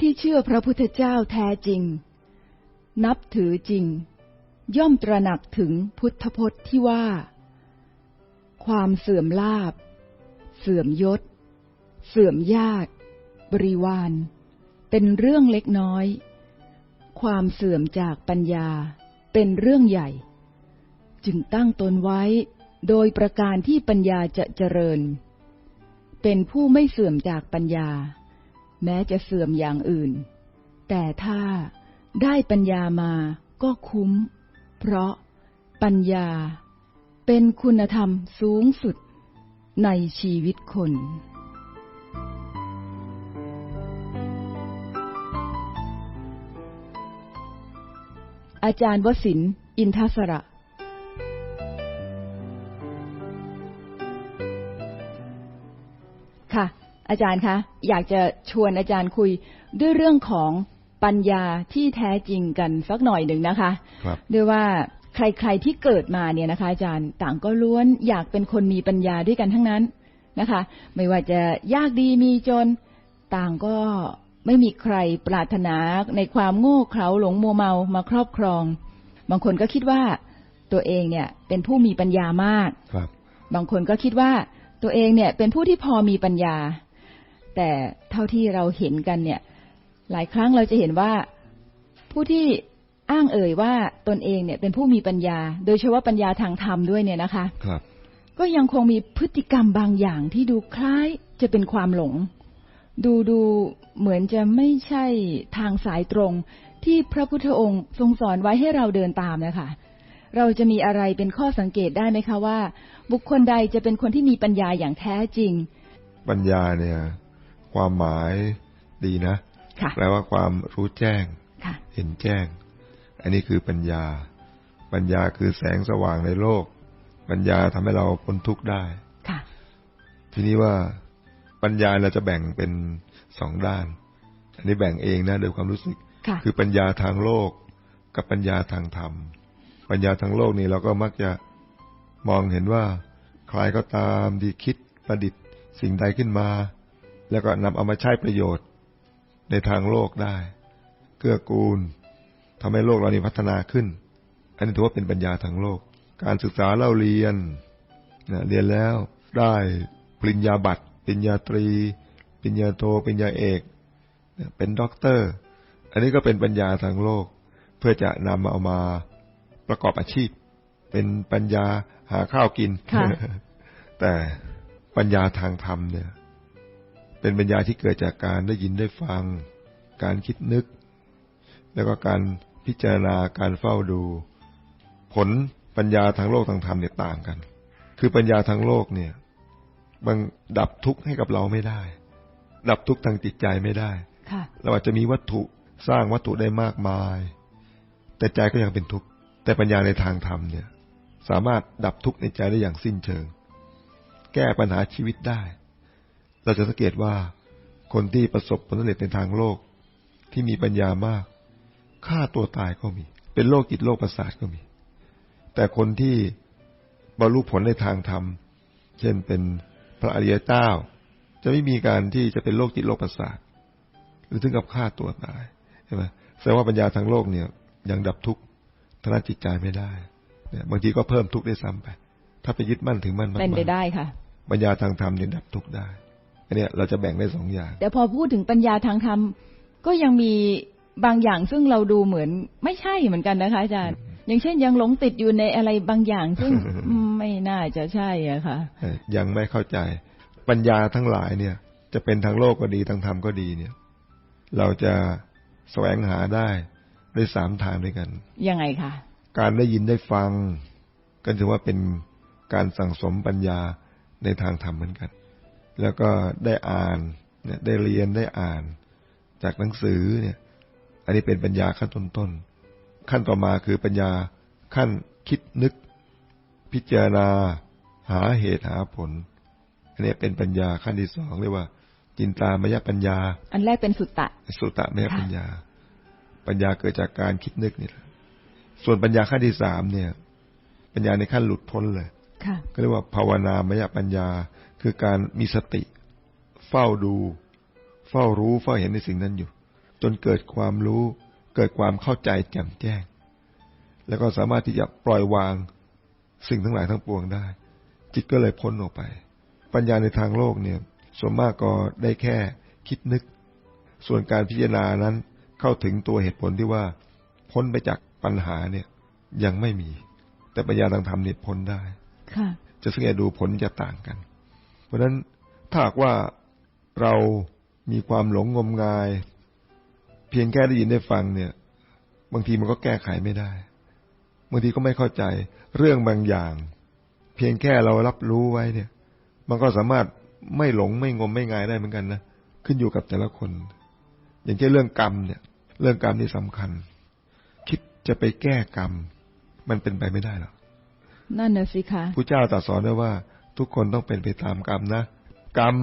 ที่เชื่อพระพุทธเจ้าแท้จริง นับถือจริง ย่อมตระหนักถึงพุทธพจน์ที่ว่า ความเสื่อมลาบ เสื่อมยศ เสื่อมญาติ บริวาร เป็นเรื่องเล็กน้อย ความเสื่อมจากปัญญาเป็นเรื่องใหญ่ จึงตั้งตนไว้โดยประการที่ปัญญาจะเจริญ เป็นผู้ไม่เสื่อมจากปัญญา แม้จะเสื่อมอย่างอื่น แต่ถ้าได้ปัญญามาก็คุ้ม เพราะปัญญาเป็นคุณธรรมสูงสุดในชีวิตคนอาจารย์วสินอินทศระ อาจารย์คะ อยากจะชวนอาจารย์คุยด้วยเรื่องของปัญญาที่แท้จริงกันสักหน่อยหนึ่งนะคะครับด้วยว่าใครๆที่เกิดมาเนี่ยนะคะ อาจารย์ต่างก็ล้วนอยากเป็นคนมีปัญญาด้วยกันทั้งนั้นนะคะ ไม่ว่าจะยากดีมีจนต่างก็ไม่มีใครปรารถนาในความโง่เขลาหลงมัวเมามาครอบครอง บางคนก็คิดว่าตัวเองเนี่ยเป็นผู้มีปัญญามากครับ บางคนก็คิดว่าตัวเองเนี่ยเป็นผู้ที่พอมีปัญญา แต่เท่าที่เราเห็นกันเนี่ย หลายครั้งเราจะเห็นว่าผู้ที่อ้างเอ่ยว่าตนเองเนี่ยเป็นผู้มีปัญญา โดยเฉพาะปัญญาทางธรรมด้วยเนี่ยนะคะ ครับ ก็ยังคงมีพฤติกรรมบางอย่างที่ดูคล้ายจะเป็นความหลง ดูดูเหมือนจะไม่ใช่ทางสายตรง ที่พระพุทธองค์ทรงสอนไว้ให้เราเดินตามนะคะเราจะมีอะไรเป็นข้อสังเกตได้ไหมคะว่า บุคคลใดจะเป็นคนที่มีปัญญาอย่างแท้จริง ปัญญาเนี่ย ความหมายดีนะค่ะแปลว่าความรู้แจ้งค่ะเห็นแจ้ง อันนี้คือปัญญา ปัญญาคือแสงสว่างในโลก ปัญญาทำให้เราพ้นทุกข์ได้ค่ะทีนี้ว่าปัญญาเราจะแบ่งเป็นสองด้าน อันนี้แบ่งเองนะโดยความรู้สึกค่ะคือปัญญาทางโลก กับปัญญาทางธรรม ปัญญาทางโลกนี่เราก็มักจะมองเห็นว่า ใครก็ตามที่คิดประดิษฐ์สิ่งใดขึ้นมา แล้วก็นำเอามาใช้ประโยชน์ในทางโลกได้ เกื้อกูลทำให้โลกเรานี่พัฒนาขึ้น อันนี้ถือว่าเป็นปัญญาทางโลก การศึกษาเล่าเรียนนะเรียนแล้วได้ปริญญาบัตรปริญญาตรีปริญญาโทปริญญาเอกนะเป็นด็อกเตอร์ อันนี้ก็เป็นปัญญาทางโลก เพื่อจะนำเอามาประกอบอาชีพ เป็นปัญญาหาข้าวกินค่ะแต่ปัญญาทางธรรมเนี่ย เป็นปัญญาที่เกิดจากการได้ยินได้ฟัง การคิดนึก แล้วก็การพิจารณาการเฝ้าดู ผลปัญญาทางโลกทางธรรมเนี่ยต่างกัน คือปัญญาทางโลกเนี่ยมันดับทุกข์ให้กับเราไม่ได้ ดับทุกข์ทางจิตใจไม่ได้ค่ะเราอาจจะมีวัตถุสร้างวัตถุได้มากมาย แต่ใจก็ยังเป็นทุกข์แต่ปัญญาในทางธรรมเนี่ย สามารถดับทุกข์ในใจได้อย่างสิ้นเชิง แก้ปัญหาชีวิตได้ เราจะสังเกตว่าคนที่ประสบผลสำเร็จในทางโลกที่มีปัญญามากฆ่าตัวตายก็มี เป็นโรคจิตโรคประสาทก็มี แต่คนที่บรรลุผลในทางธรรม เช่นเป็นพระอริยเจ้า จะไม่มีการที่จะเป็นโรคจิตโรคประสาท หรือถึงกับฆ่าตัวตายใช่ไหมแสดงว่าปัญญาทางโลกเนี่ย ยังดับทุกข์ทางด้านจิตใจไม่ได้เนี่ยบางทีก็เพิ่มทุกข์ได้ซ้ำไป ถ้าไปยึดมั่นถึงมั่นมากๆเป็นไปได้ค่ะปัญญาทางธรรมเนี่ยดับทุกข์ได้ อันเนี้ยเราจะแบ่งได้สองอย่าง แต่พอพูดถึงปัญญาทางธรรมก็ยังมีบางอย่างซึ่งเราดูเหมือนไม่ใช่เหมือนกันนะคะอาจารย์ อย่างเช่นยังหลงติดอยู่ในอะไรบางอย่าง ซึ่งไม่น่าจะใช่อะค่ะเอ่อยังไม่เข้าใจ ปัญญาทั้งหลายเนี่ย จะเป็นทางโลกก็ดีทางธรรมก็ดีเนี่ย เราจะแสวงหาได้ด้วยสามทางด้วยกัน ยังไงคะการได้ยินได้ฟัง ก็ถือว่าเป็นการสั่งสมปัญญาในทางธรรมเหมือนกัน แล้วก็ได้อ่านเนี่ยได้เรียนได้อ่าน จากหนังสือเนี่ย อันนี้เป็นปัญญาขั้นต้นๆขั้นต่อมาคือปัญญาขั้นคิดนึก พิจารณา หาเหตุหาผล อันนี้เป็นปัญญาขั้นที่สองเรียกว่า จินตามยปัญญา อันแรกเป็นสุตตะ สุตตมยปัญญา ปัญญาเกิดจากการคิดนึกนี่แหละส่วนปัญญาขั้นที่สามเนี่ย ปัญญาในขั้นหลุดพ้นเลยค่ะก็เรียกว่าภาวนามยปัญญา คือการมีสติ เฝ้าดู เฝ้ารู้เฝ้าเห็นในสิ่งนั้นอยู่ จนเกิดความรู้ เกิดความเข้าใจแจ่มแจ้ง แล้วก็สามารถที่จะปล่อยวางสิ่งทั้งหลายทั้งปวงได้ จิตก็เลยพ้นออกไป ปัญญาในทางโลกเนี่ย ส่วนมากก็ได้แค่คิดนึก ส่วนการพิจารณานั้นเข้าถึงตัวเหตุผลที่ว่า พ้นไปจากปัญหาเนี่ยยังไม่มี แต่ปัญญาทางธรรมเนี่ยพ้นได้ ค่ะ จะสังเกตดูผลจะต่างกันเพ ราะฉะนั้นถ้าหากว่าเรามีความหลงงมงาย เพียงแค่ได้ยินได้ฟังเนี่ย บางทีมันก็แก้ไขไม่ได้ บางทีก็ไม่เข้าใจเรื่องบางอย่าง เพียงแค่เรารับรู้ไว้เนี่ย มันก็สามารถไม่หลงไม่งมไม่งายได้เหมือนกันนะขึ้นอยู่กับแต่ละคน อย่างเช่นเรื่องกรรมเนี่ย เรื่องกรรมนี่สำคัญ คิดจะไปแก้กรรม มันเป็นไปไม่ได้หรอกนั่นน่ะสิคะผู้เจ้าตรัสสอนไว้ว่า ทุกคนต้องเป็นไปตามกรรมนะ กรรม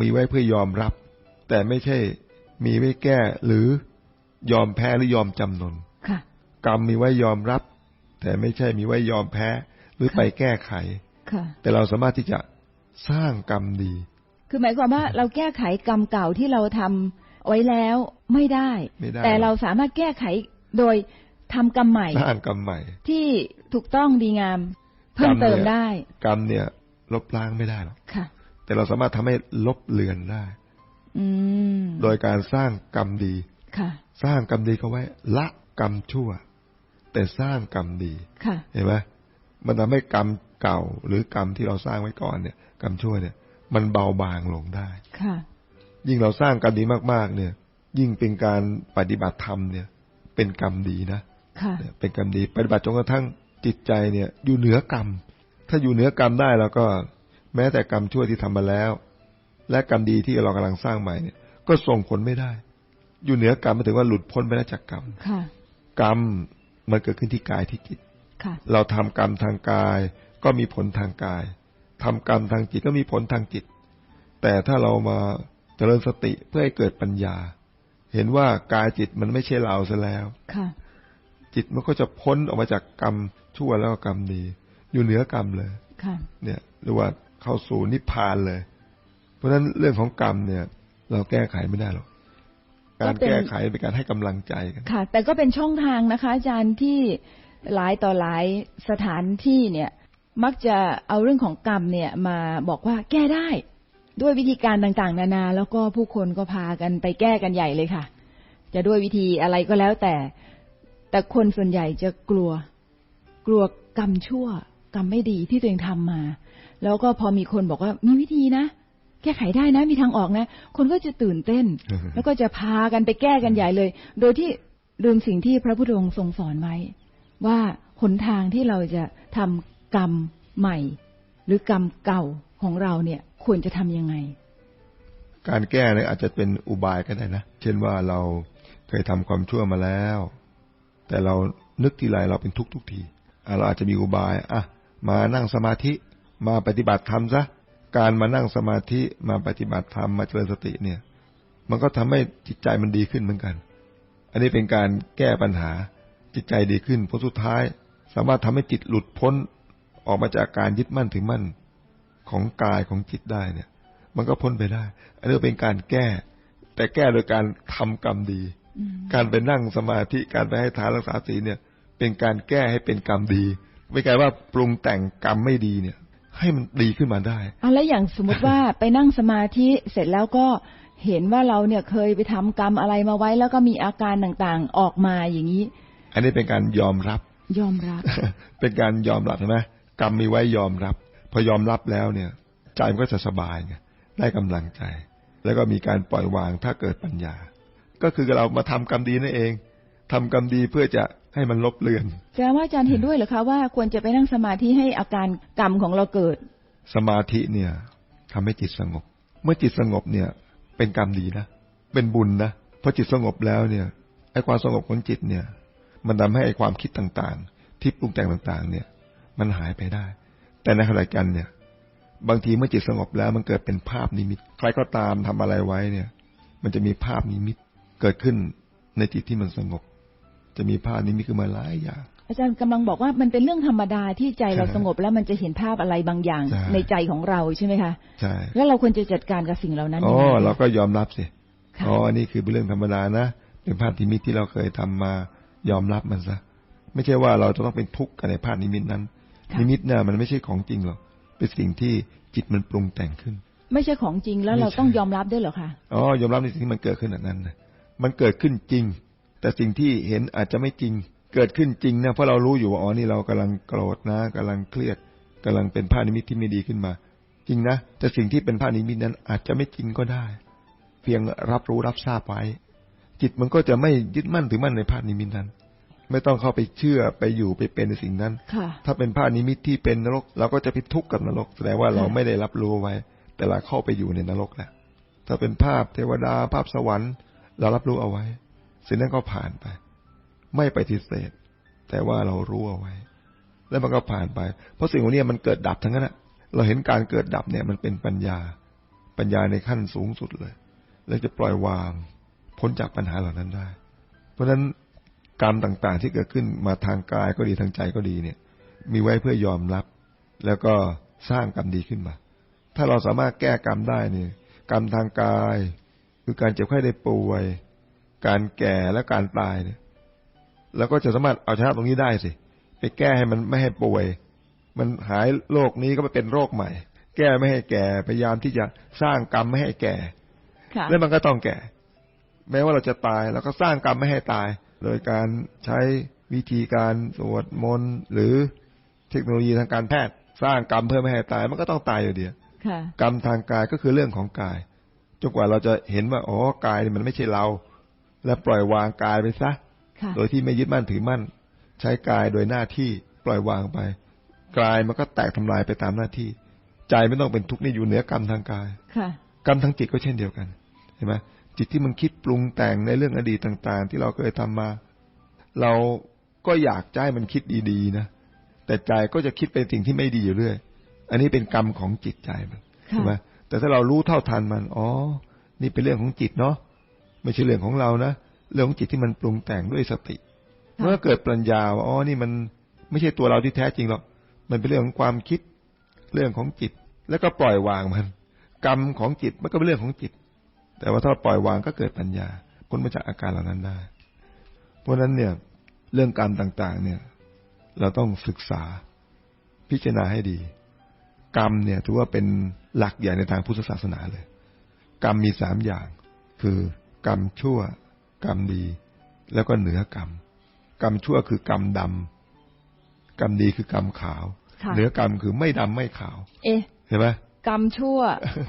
มีไว้เพื่อยอมรับ แต่ไม่ใช่มีไว้แก้หรือยอมแพ้หรือยอมจำนนค่ะกรรมมีไว้ยอมรับ แต่ไม่ใช่มีไว้ยอมแพ้หรือค่ะไปแก้ไขค่ะแต่เราสามารถที่จะสร้างกรรมดี คือหมายความว่าเราแก้ไขกรรมเก่าที่เราทำไว้แล้วไม่ได้ไม่ได้แต่เราสามารถแก้ไขโดยทำกรรมใหม่สร้างกรรมใหม่ ที่ถูกต้องดีงามเพิ่มเติมได้ กรรมเนี่ย ลบล้างไม่ได้หรอกค่ะแต่เราสามารถทำให้ลบเลือนได้ อืมโดยการสร้างกรรมดีค่ะ สร้างกรรมดีเขาไว้ ละกรรมชั่ว แต่สร้างกรรมดีค่ะเห็นไหมมันทำให้กรรมเก่าหรือกรรมที่เราสร้างไว้ก่อนเนี่ย กรรมชั่วเนี่ย มันเบาบางลงได้ค่ะ ยิ่งเราสร้างกรรมดีมากๆ เนี่ย ยิ่งเป็นการปฏิบัติธรรมเนี่ย เป็นกรรมดีนะค่ะเนี่ยเป็นกรรมดีปฏิบัติจนกระทั่งจิตใจเนี่ย อยู่เหนือกรรม ถ้าอยู่เหนือกรรมได้แล้วก็แม้แต่กรรมชั่วที่ทำมาแล้ว และกรรมดีที่เรากำลังสร้างใหม่เนี่ย ก็ส่งผลไม่ได้ อยู่เหนือกรรมหมายถึงว่าหลุดพ้นไปแล้วจากกรรมค่ะกรรมมันเกิดขึ้นที่กายที่จิตค่ะเราทำกรรมทางกายก็มีผลทางกายทำกรรมทางจิตก็มีผลทางจิต แต่ถ้าเรามาเจริญสติเพื่อให้เกิดปัญญา เห็นว่ากายจิตมันไม่ใช่เราซะแล้วค่ะจิตมันก็จะพ้นออกมาจากกรรมชั่วแล้วก็กรรมดี อยู่เหนือกรรมเลยค่ะเนี่ยหรือว่าเข้าสู่นิพพานเลย เพราะฉะนั้นเรื่องของกรรมเนี่ย เราแก้ไขไม่ได้หรอกการก็เป็นแก้ไขเป็นการให้กำลังใจกันค่ะ แต่ก็เป็นช่องทางนะคะ อาจารย์ที่หลายต่อหลายสถานที่เนี่ย มักจะเอาเรื่องของกรรมเนี่ยมาบอกว่าแก้ได้ ด้วยวิธีการต่างๆ นานา แล้วก็ผู้คนก็พากันไปแก้กันใหญ่เลยค่ะ จะด้วยวิธีอะไรก็แล้วแต่ แต่คนส่วนใหญ่จะกลัว กลัวกรรมชั่ว กรรมไม่ดีที่ตัวเองทำมา แล้วก็พอมีคนบอกว่ามีวิธีนะแก้ไขได้นะมีทางออกนะ คนก็จะตื่นเต้น แล้วก็จะพากันไปแก้กันใหญ่เลย โดยที่ลืมสิ่งที่พระพุทธองค์ทรงสอนไว้ ว่าหนทางที่เราจะทำกรรมใหม่ หรือกรรมเก่าของเราเนี่ยควรจะทำยังไง การแก้เนี่ยอาจจะเป็นอุบายก็ได้นะเช่นว่าเราเคยทำความชั่วมาแล้ว แต่เรานึกทีไรเราเป็นทุกข์ทุกทีอะเราอาจจะมีอุบายอะ มานั่งสมาธิมาปฏิบัติธรรมซะการมานั่งสมาธิมาปฏิบัติธรรมมาเจริญสติเนี่ย มันก็ทำให้จิตใจมันดีขึ้นเหมือนกัน อันนี้เป็นการแก้ปัญหาจิตใจดีขึ้นเพราะสุดท้าย สามารถทำให้จิตหลุดพ้นออกมาจากการยึดมั่นถือมั่นของกายของจิตได้เนี่ย มันก็พ้นไปได้ อันนี้เป็นการแก้ แต่แก้โดยการทำกรรมดีอืมการไปนั่งสมาธิการไปให้ทานรักษาศีลเนี่ย เป็นการแก้ให้เป็นกรรมดี ไม่ใช่ว่าปรุงแต่งกรรมไม่ดีเนี่ย ให้มันดีขึ้นมาได้อะแล้วอย่างสมมติว่าไปนั่งสมาธิเสร็จแล้วก็เห็นว่าเราเนี่ยเคยไปทำกรรมอะไรมาไว้ แล้วก็มีอาการต่างๆออกมาอย่างนี้ อันนี้เป็นการยอมรับ ยอมรับ เป็นการยอมรับใช่ไหมกรรมมีไว้ยอมรับ พอยอมรับแล้วเนี่ย ใจมันก็จะสบายไงได้กำลังใจ แล้วก็มีการปล่อยวางถ้าเกิดปัญญา ก็คือเรามาทำกรรมดีนั่นเอง ทำกรรมดีเพื่อจะให้มันลบเลือนแสดงว่าอาจารย์เห็นด้วยเหรือคะว่าควรจะไปนั่งสมาธิให้อาการกรรมของเราเกิด สมาธิเนี่ยทำให้จิตสงบ เมื่อจิตสงบเนี่ย เป็นกรรมดีนะเป็นบุญนะพอจิตสงบแล้วเนี่ยไอ้ความสงบของจิตเนี่ย มันทำให้ไอ้ความคิดต่างๆ ที่ปรุงแต่งต่างๆ เนี่ย มันหายไปได้ แต่ในขณะเดียวกันเนี่ย บางทีเมื่อจิตสงบแล้วมันเกิดเป็นภาพนิมิต ใครก็ตามทำอะไรไว้เนี่ย มันจะมีภาพนิมิตเกิดขึ้นในจิตที่มันสงบ จะมีภาพนิมิตขึ้นมาหลายอย่าง อาจารย์กำลังบอกว่ามันเป็นเรื่องธรรมดาที่ใจเราสงบแล้วมันจะเห็นภาพอะไรบางอย่างใช่ในใจของเราใช่ไหมคะใช่แล้วเราควรจะจัดการกับสิ่งเหล่านั้นอ๋ยัองไงเราก็ยอมรับสิค่ะอ๋ออันนี่คือเป็นเรื่องธรรมดานะเป็นภาพนิมิตที่เราเคยทำมายอมรับมันซะไม่ใช่ว่าเราจะต้องเป็นทุกข์กับในภาพนิมิตนั้นค่ะนิมิตเนี่ยมันไม่ใช่ของจริงหรอกเป็นสิ่งที่จิตมันปรุงแต่งขึ้น ไม่ใช่ของจริงแล้วไม่เราใช่ต้องยอมรับด้วยเหรอคะอ๋อยอมรับในสิ่งที่มันเกิดขึ้นแบบนั้นนะมันเกิดขึ้นจริง แต่สิ่งที่เห็นอาจจะไม่จริง เกิดขึ้นจริงนะเพราะเรารู้อยู่ว่าอ๋อนี่เรากำลังโกรธนะกำลังเครียดกำลังเป็นภาพนิมิตที่ไม่ดีขึ้นมา จริงนะแต่สิ่งที่เป็นภาพนิมิตนั้นอาจจะไม่จริงก็ได้ เพียงรับรู้รับทราบไว้ จิตมันก็จะไม่ยึดมั่นถือมั่นในภาพนิมิตนั้น ไม่ต้องเข้าไปเชื่อไปอยู่ไปเป็นในสิ่งนั้นค่ะถ้าเป็นภาพนิมิตที่เป็นนรก เราก็จะไปทุกข์กับนรกแสดงว่าเราค่ะไม่ได้รับรู้ไว้ แต่เราเข้าไปอยู่ในนรกแล้วถ้าเป็นภาพเทวดาภาพสวรรค์ เรารับรู้เอาไว้ สิ่งนั้นก็ผ่านไป ไม่ปฏิเสธ แต่ว่าเรารู้เอาไว้ แล้วมันก็ผ่านไป เพราะสิ่งเหล่านี้มันเกิดดับทั้งนั้นเราเห็นการเกิดดับเนี่ย มันเป็นปัญญา ปัญญาในขั้นสูงสุดเลยเราจะปล่อยวางพ้นจากปัญหาเหล่านั้นได้ เพราะฉะนั้นกรรมต่างๆ ที่เกิดขึ้นมาทางกายก็ดีทางใจก็ดีเนี่ย มีไว้เพื่อยอมรับ แล้วก็สร้างกรรมดีขึ้นมา ถ้าเราสามารถแก้กรรมได้เนี่ย กรรมทางกาย คือการเจ็บไข้ได้ป่วย การแก่และการตายเนี่ยเราก็จะสามารถเอาชนะตรงนี้ได้สิ ไปแก้ให้มันไม่ให้ป่วย มันหายโรคนี้ก็ไปเป็นโรคใหม่ แก้ไม่ให้แก่ พยายามที่จะสร้างกรรมไม่ให้แก่ค่ะแล้วมันก็ต้องแก่ แม้ว่าเราจะตายเราก็สร้างกรรมไม่ให้ตาย โดยการใช้วิธีการสวดมนต์หรือเทคโนโลยีทางการแพทย์ สร้างกรรมเพื่อไม่ให้ตาย มันก็ต้องตายอยู่ดีค่ะกรรมทางกายก็คือเรื่องของกายจนกว่าเราจะเห็นว่าอ๋อกายนี่มันไม่ใช่เรา และปล่อยวางกายไปซะค่ะโดยที่ไม่ยึดมั่นถือมั่น ใช้กายโดยหน้าที่ปล่อยวางไปกายมันก็แตกทำลายไปตามหน้าที่ ใจไม่ต้องเป็นทุกข์นี่อยู่เหนือกรรมทางกายค่ะกรรมทางจิตก็เช่นเดียวกันเห็นไหมจิตที่มันคิดปรุงแต่งในเรื่องอดีตต่าง ๆ ที่เราเคยทำมา เราก็อยากจะให้มันคิดดีๆนะแต่ใจก็จะคิดเป็นสิ่งที่ไม่ดีอยู่เรื่อย อันนี้เป็นกรรมของจิตใจมันค่ะใช่ไหมแต่ถ้าเรารู้เท่าทันมัน อ๋อ นี่เป็นเรื่องของจิตเนาะ ไม่ใช่เรื่องของเรานะเรื่องของจิตที่มันปรุงแต่งด้วยสติ เมื่อเกิดปัญญาว่าอ๋อนี่มันไม่ใช่ตัวเราที่แท้จริงหรอกมันเป็นเรื่องของความคิดเรื่องของจิต แล้วก็ปล่อยวางมัน กรรมของจิตมันก็เป็นเรื่องของจิต แต่ว่าถ้าปล่อยวางก็เกิดปัญญาพ้นมาจากอาการเหล่านั้นได้ เพราะฉะนั้นเนี่ยเรื่องกรรมต่างๆ เนี่ย เราต้องศึกษาพิจารณาให้ดี กรรมเนี่ยถือว่าเป็นหลักใหญ่ในทางพุทธศาสนาเลย กรรมมีสามอย่าง คือ กรรมชั่ว กรรมดี แล้วก็เหนือกรรม กรรมชั่วคือกรรมดำกรรมดีคือกรรมขาวค่ะเหนือกรรมคือไม่ดำไม่ขาว เอ๊ะเห็นไหมกรรมชั่ว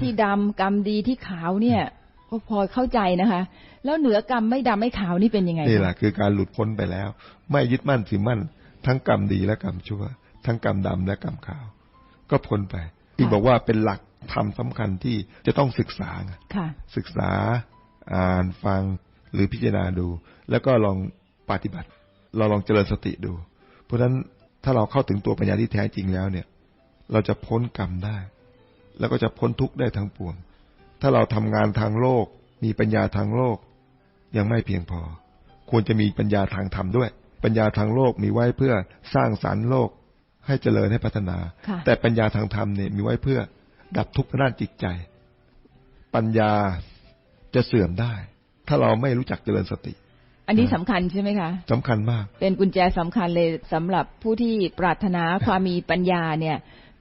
ที่ดำกรรมดีที่ขาวเนี่ยก็พอเข้าใจนะคะ แล้วเหนือกรรมไม่ดำไม่ขาวนี่เป็นยังไงนี่คะแหละคือการหลุดพ้นไปแล้ว ไม่ยึดมั่นถือมั่น ทั้งกรรมดีและกรรมชั่ว ทั้งกรรมดำและกรรมขาว ก็พ้นไปที่บอกว่าเป็นหลักธรรมสำคัญที่จะต้องศึกษาไงค่ะศึกษา อ่านฟังหรือพิจารณาดู แล้วก็ลองปฏิบัติ เราลองเจริญสติดู เพราะฉะนั้นถ้าเราเข้าถึงตัวปัญญาที่แท้จริงแล้วเนี่ย เราจะพ้นกรรมได้ แล้วก็จะพ้นทุกข์ได้ทั้งปวง ถ้าเราทำงานทางโลก มีปัญญาทางโลก ยังไม่เพียงพอ ควรจะมีปัญญาทางธรรมด้วย ปัญญาทางโลกมีไว้เพื่อสร้างสรรค์โลกให้เจริญให้พัฒนาค่ะแต่ปัญญาทางธรรมเนี่ยมีไว้เพื่อดับทุกข์ทางด้านจิตใจ ปัญญา จะเสื่อมได้ ถ้าเราไม่รู้จักเจริญสติ อันนี้สำคัญใช่ไหมคะสำคัญมาก เป็นกุญแจสำคัญเลยสำหรับผู้ที่ปรารถนาความมีปัญญาเนี่ย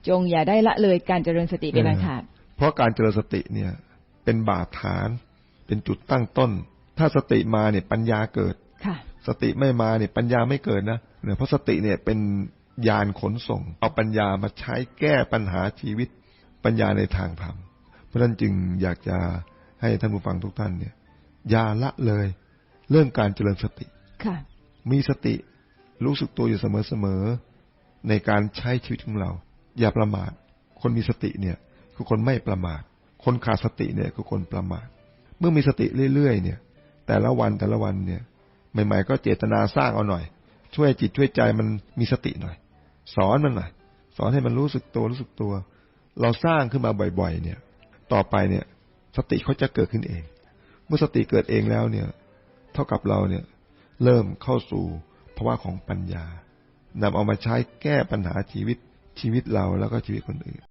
จงอย่าได้ละเลยการเจริญสติเป็นอันขาดเพราะการเจริญสติเนี่ย เป็นบาดฐาน เป็นจุดตั้งต้น ถ้าสติมาเนี่ยปัญญาเกิดค่ะ สติไม่มาเนี่ยปัญญาไม่เกิดนะเนี่ยเพราะสติเนี่ยเป็นยานขนส่ง เอาปัญญามาใช้แก้ปัญหาชีวิตปัญญาในทางธรรมเพราะฉะนั้นจึงอยากจะ ให้ท่านผู้ฟังทุกท่านเนี่ยอย่าละเลย เรื่องการเจริญสติค่ะ มีสติรู้สึกตัวอยู่เสมอๆในการใช้ชีวิตของเรา อย่าประมาท คนมีสติเนี่ย คือคนไม่ประมาท คนขาดสติเนี่ยคือคนประมาท เมื่อมีสติเรื่อยๆเนี่ย แต่ละวันแต่ละวันเนี่ย ใหม่ ๆ ก็เจตนาสร้างเอาหน่อย ช่วยจิตช่วยใจมันมีสติหน่อย สอนมันหน่อยสอนให้มันรู้สึกตัวรู้สึกตัว เราสร้างขึ้นมาบ่อย ๆ เนี่ย ต่อไปเนี่ย สติเขาจะเกิดขึ้นเอง เมื่อสติเกิดเองแล้วเนี่ย เท่ากับเราเนี่ย เริ่มเข้าสู่ภาวะของปัญญานำเอามาใช้แก้ปัญหาชีวิตชีวิตเราแล้วก็ชีวิตคนอื่น